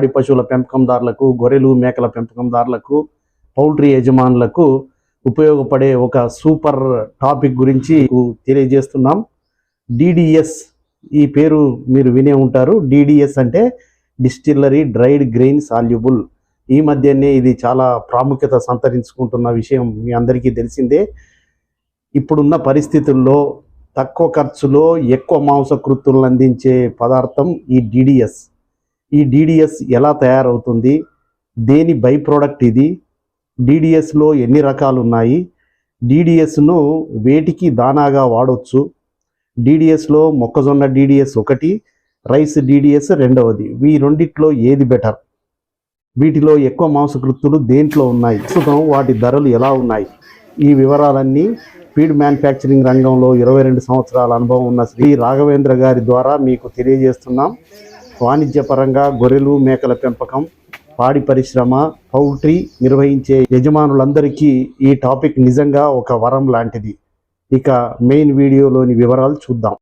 పాడి పశువుల పెంపకందారులకు గొర్రెలు మేకల పెంపకందారులకు పౌల్ట్రీ యజమానులకు ఉపయోగపడే ఒక సూపర్ టాపిక్ గురించి తెలియజేస్తున్నాం. డిడిఎస్ ఈ పేరు మీరు వినే ఉంటారు. డిడిఎస్ అంటే డిస్టిల్లరీ డ్రైడ్ గ్రెయిన్ సాల్యుబుల్. ఈ మధ్యనే ఇది చాలా ప్రాముఖ్యత సంతరించుకుంటున్న విషయం మీ అందరికీ తెలిసిందే. ఇప్పుడున్న పరిస్థితుల్లో తక్కువ ఖర్చులో ఎక్కువ మాంసకృత్తులను అందించే పదార్థం ఈ డిడిఎస్ ఈ డిడిఎస్ ఎలా తయారవుతుంది? దేని బై ప్రోడక్ట్ ఇది డిడిఎస్లో ఎన్ని రకాలు ఉన్నాయి డిడిఎస్ను వేటికి దానాగా వాడవచ్చు డిడిఎస్లో మొక్కజొన్న డిడిఎస్ ఒకటి రైస్ డిడిఎస్ రెండవది. ఈ రెండిట్లో ఏది బెటర్ వీటిలో ఎక్కువ మాంసకృత్తులు దేంట్లో ఉన్నాయి? ప్రస్తుతం వాటి ధరలు ఎలా ఉన్నాయి? ఈ వివరాలన్నీ ఫీడ్ మ్యానుఫ్యాక్చరింగ్ రంగంలో ఇరవై రెండు సంవత్సరాల అనుభవం ఉన్న శ్రీ రాఘవేంద్ర గారి ద్వారా మీకు తెలియజేస్తున్నాం. వాణిజ్యపరంగా గొర్రెలు మేకల పెంపకం పాడి పరిశ్రమ పౌల్ట్రీ నిర్వహించే యజమానులందరికీ ఈ టాపిక్ నిజంగా ఒక వరం లాంటిది. ఇక మెయిన్ వీడియోలోని వివరాలు చూద్దాం.